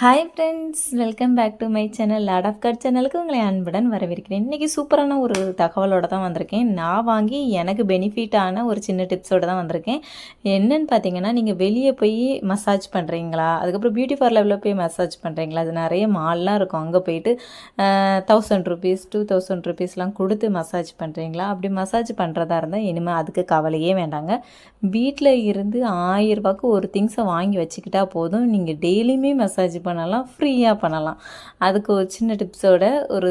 Hi friends welcome back to my channel lot of cut சேனலுக்கு உங்களை அன்புடன் வரவேற்கிறேன். இன்றைக்கி சூப்பரான ஒரு தகவலோட தான் வந்திருக்கேன். நான் வாங்கி எனக்கு பெனிஃபிட்டான ஒரு சின்ன டிப்ஸோட தான் வந்திருக்கேன். என்னன்னு பார்த்தீங்கன்னா நீங்கள் வெளியே போய் மசாஜ் பண்ணுறீங்களா அதுக்கப்புறம் பியூட்டி பார்லரில் போய் மசாஜ் பண்ணுறீங்களா அது நிறைய மால்லாம் இருக்கும். அங்கே போயிட்டு தௌசண்ட் ருபீஸ் டூ தௌசண்ட் ருபீஸ்லாம் கொடுத்து மசாஜ் பண்ணுறீங்களா அப்படி மசாஜ் பண்ணுறதா இருந்தால் இனிமேல் அதுக்கு கவலையே வேண்டாங்க. வீட்டில் இருந்து ஆயிரம் ரூபாய்க்கு ஒரு திங்ஸை வாங்கி வச்சுக்கிட்டா போதும். நீங்கள் டெய்லியுமே மசாஜ் பண்ணலாம் ஃப்ரீயாக பண்ணலாம். அதுக்கு ஒரு சின்ன டிப்ஸோட ஒரு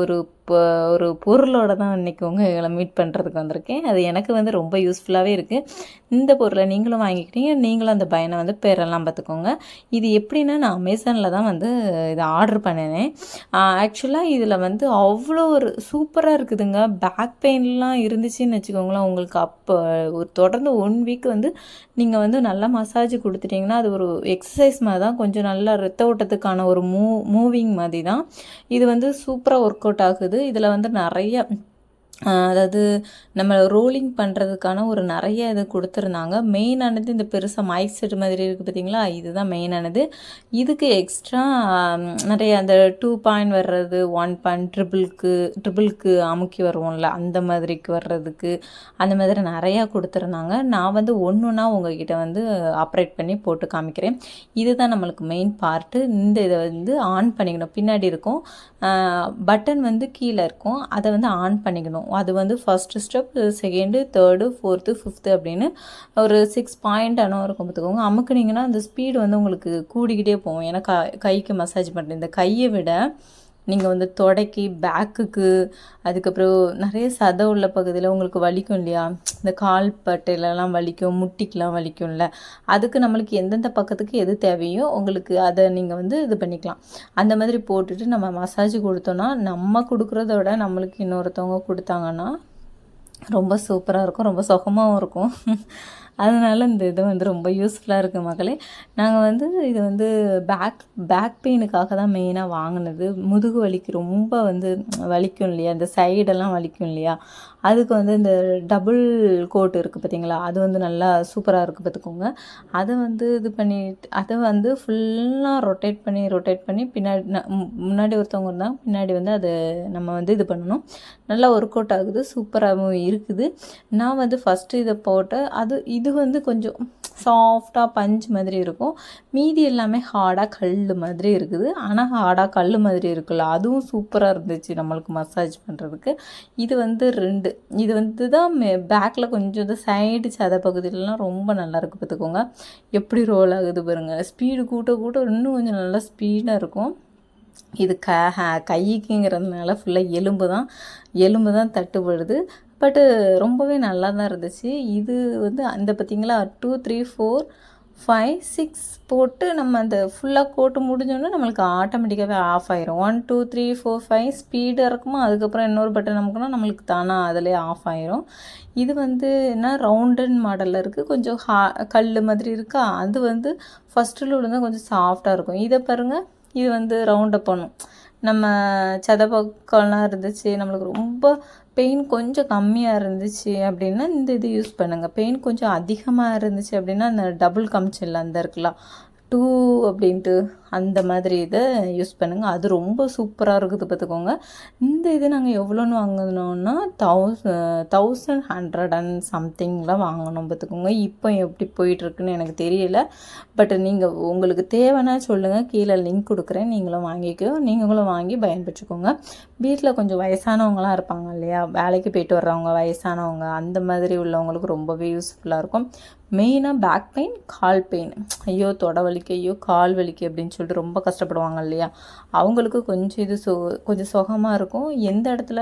ஒரு ஒரு பொருளோட தான் இன்றைக்கி உங்களை மீட் பண்ணுறதுக்கு வந்திருக்கேன். அது எனக்கு வந்து ரொம்ப யூஸ்ஃபுல்லாகவே இருக்குது இந்த பொருளை நீங்களும் வாங்கிக்கிட்டீங்க. நீங்களும் அந்த பயனை வந்து பெறலாம் பார்த்துக்கோங்க. இது எப்படின்னா நான் அமேசானில் தான் வந்து இதை ஆர்டர் பண்ணினேன். ஆக்சுவலாக இதில் வந்து அவ்வளோ ஒரு சூப்பராக இருக்குதுங்க. பேக் பெயின்லாம் இருந்துச்சுன்னு வச்சுக்கோங்களேன். உங்களுக்கு அப்போ ஒரு தொடர்ந்து ஒன் வீக் வந்து நீங்கள் வந்து நல்லா மசாஜ் கொடுத்துட்டிங்கன்னா அது ஒரு எக்ஸசைஸ் மாதிரி தான். கொஞ்சம் நல்லா ரத்த ஓட்டத்துக்கான ஒரு மூ மூவிங் மாதிரி தான். இது வந்து சூப்பராக ஒர்க் அவுட் ஆகுது. இதில் வந்து நிறைய அதாவது நம்ம ரோலிங் பண்ணுறதுக்கான ஒரு நிறைய இது கொடுத்துருந்தாங்க. மெயினானது இந்த பெருசாக மைக் செட் மாதிரி இருக்குது பார்த்தீங்களா இதுதான் மெயினானது இதுக்கு எக்ஸ்ட்ரா நிறைய அந்த டூ பாயிண்ட் வர்றது ஒன் பாயிண்ட் ட்ரிபிள்க்கு ட்ரிபிள்க்கு அமுக்கி வருவோம்ல அந்த மாதிரிக்கு வர்றதுக்கு அந்த மாதிரி நிறையா கொடுத்துருந்தாங்க. நான் வந்து ஒன்று ஒன்றா உங்ககிட்ட வந்து ஆப்ரேட் பண்ணி போட்டு காமிக்கிறேன். இதுதான் நம்மளுக்கு மெயின் பார்ட்டு இந்த இதை வந்து ஆன் பண்ணிக்கணும். பின்னாடி இருக்கும். பட்டன் வந்து கீழே இருக்கும். அதை வந்து ஆன் பண்ணிக்கணும். அது வந்து first step second third fourth fifth அப்படின்னு ஒரு சிக்ஸ் பாயிண்ட் அனுபவம் இருக்கும் பார்த்துக்கோங்க. அமுக்குனிங்கன்னா அந்த ஸ்பீடு வந்து உங்களுக்கு கூடிக்கிட்டே போகும். ஏன்னா க கைக்கு மசாஜ் பண்ணுறேன் இந்த கையை விட நீங்கள் வந்து தொடைக்கு பேக்குக்கு அதுக்கப்புறம் நிறைய சதை உள்ள பகுதியில் உங்களுக்கு வலிக்கும் இல்லையா? இந்த கால் பட்டையிலலாம் வலிக்கும் முட்டிக்கெலாம் வலிக்கும்ல. அதுக்கு நம்மளுக்கு எந்தெந்த பக்கத்துக்கு எது தேவையோ உங்களுக்கு அதை நீங்கள் வந்து இது பண்ணிக்கலாம். அந்த மாதிரி போட்டுட்டு நம்ம மசாஜ் கொடுத்தோன்னா நம்ம கொடுக்குறத விட நம்மளுக்கு இன்னொருத்தவங்க கொடுத்தாங்கன்னா ரொம்ப சூப்பராக இருக்கும் ரொம்ப சுகமாகவும் இருக்கும். அதனால் இந்த இது வந்து ரொம்ப யூஸ்ஃபுல்லாக இருக்குது மகளே நாங்கள் வந்து இது வந்து பேக் பேக் பெயினுக்காக தான் மெயினாக வாங்கினது. முதுகு வலிக்கு ரொம்ப வந்து வலிக்கும் இல்லையா? இந்த சைடெல்லாம் வலிக்கும் இல்லையா? அதுக்கு வந்து இந்த டபுள் கோட் இருக்குது பார்த்தீங்களா அது வந்து நல்லா சூப்பராக இருக்குது பார்த்துக்கோங்க அதை வந்து இது பண்ணிட்டு அதை வந்து ஃபுல்லாக ரொட்டேட் பண்ணி ரொட்டேட் பண்ணி பின்னாடி முன்னாடி ஒருத்தவங்க இருந்தாங்க. பின்னாடி வந்து அது நம்ம வந்து இது பண்ணணும். நல்லா ஒர்க் அவுட் ஆகுது. சூப்பராகவும் இருக்குது. நான் வந்து ஃபஸ்ட்டு இதை போட்டு அது இது வந்து கொஞ்சம் சாஃப்டாக பஞ்ச் மாதிரி இருக்கும். மீதி எல்லாமே ஹார்டாக கல் மாதிரி இருக்குது. ஆனால் ஹார்டாக கல் மாதிரி இருக்குல்ல. அதுவும் சூப்பராக இருந்துச்சு நம்மளுக்கு மசாஜ் பண்ணுறதுக்கு இது வந்து ரெண்டு. இது வந்து தான் பேக்கில் கொஞ்சம் இந்த சைடு சத பகுதியிலலாம் ரொம்ப நல்லாயிருக்கு பார்த்துக்கோங்க. எப்படி ரோல் ஆகுது பாருங்கள் ஸ்பீடு கூட்ட கூட்ட இன்னும் கொஞ்சம் நல்லா ஸ்பீடாக இருக்கும். இது க கைக்குங்கிறதுனால ஃபுல்லாக எலும்பு தான். எலும்பு தான் தட்டுப்படுது பட்டு ரொம்பவே நல்லா தான் இருந்துச்சு. இது வந்து அந்த பார்த்திங்களா two three four five six போட்டு நம்ம அந்த ஃபுல்லாக கோட்டு முடிஞ்சோடனே நம்மளுக்கு ஆட்டோமேட்டிக்காகவே ஆஃப் ஆயிரும். One two three four five ஸ்பீடாக இருக்குமோ அதுக்கப்புறம் இன்னொரு பட்டன் நமக்குனா நம்மளுக்கு தானாக அதிலே ஆஃப் ஆயிரும். இது வந்து என்ன ரவுண்டன் மாடலில் இருக்குது கொஞ்சம் ஹா கல் மாதிரி இருக்கா? அது வந்து ஃபஸ்ட்டில் தான் கொஞ்சம் சாஃப்டாக இருக்கும். இதை பாருங்கள் இது வந்து ரவுண்டப் பண்ணும் நம்ம சத இருந்துச்சு நம்மளுக்கு ரொம்ப பெயின் கொஞ்சம் கம்மியாக இருந்துச்சு அப்படின்னா இந்த இது யூஸ் பண்ணுங்கள் பெயின் கொஞ்சம் அதிகமாக இருந்துச்சு அப்படின்னா அந்த டபுள் கம்ச்சில் அந்த இருக்கலாம். டூ அப்படின்ட்டு. அந்த மாதிரி இதை யூஸ் பண்ணுங்கள் அது ரொம்ப சூப்பராக இருக்குது பார்த்துக்கோங்க. இந்த இது நாங்கள் எவ்வளோன்னு வாங்கினோன்னா தௌச தௌசண்ட் ஹண்ட்ரட் அண்ட் சம்திங்லாம் வாங்கினோம் பார்த்துக்கோங்க. இப்போ எப்படி போயிட்டுருக்குன்னு எனக்கு தெரியல. பட் நீங்கள் உங்களுக்கு தேவைன்னா சொல்லுங்கள் கீழே லிங்க் கொடுக்குறேன். நீங்களும் வாங்கிக்கோ. நீங்களும் வாங்கி பயன்பெற்றுக்கோங்க வீட்டில் கொஞ்சம் வயசானவங்களாம் இருப்பாங்க இல்லையா? வேலைக்கு போயிட்டு வர்றவங்க வயசானவங்க அந்த மாதிரி உள்ளவங்களுக்கு ரொம்பவே யூஸ்ஃபுல்லாக இருக்கும். மெயினாக பேக் பெயின் கால் பெயின் ஐயோ தொட வலிக்கு ஐயோ கால் வலிக்கு அப்படின்னு சொல்லி சொல்லிட்டு ரொம்ப கஷ்டப்படுவாங்க இல்லையா? அவங்களுக்கு கொஞ்சம் இது சு கொஞ்சம் சுகமாக இருக்கும். எந்த இடத்துல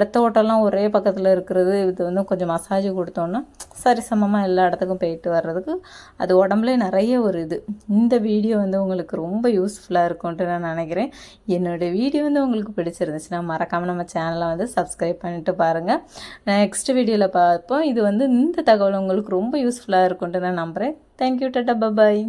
ரத்த ஓட்டம்லாம் ஒரே பக்கத்தில் இருக்கிறது இது வந்து கொஞ்சம் மசாஜ் கொடுத்தோன்னா சரிசமமாக எல்லா இடத்துக்கும் போயிட்டு வர்றதுக்கு அது உடம்புல நிறைய ஒரு இது. இந்த வீடியோ வந்து உங்களுக்கு ரொம்ப யூஸ்ஃபுல்லாக இருக்கும்ன்ட்டு நான் நினைக்கிறேன். என்னோடய வீடியோ வந்து உங்களுக்கு பிடிச்சிருந்துச்சுன்னா மறக்காமல் நம்ம சேனலை வந்து சப்ஸ்கிரைப் பண்ணிட்டு பாருங்கள் நெக்ஸ்ட் வீடியோவில் பார்ப்போம். இது வந்து இந்த தகவல் உங்களுக்கு ரொம்ப யூஸ்ஃபுல்லாக இருக்கும்ன்ட்டு நான் நம்புகிறேன் தேங்க்யூ டட்டா பபாய்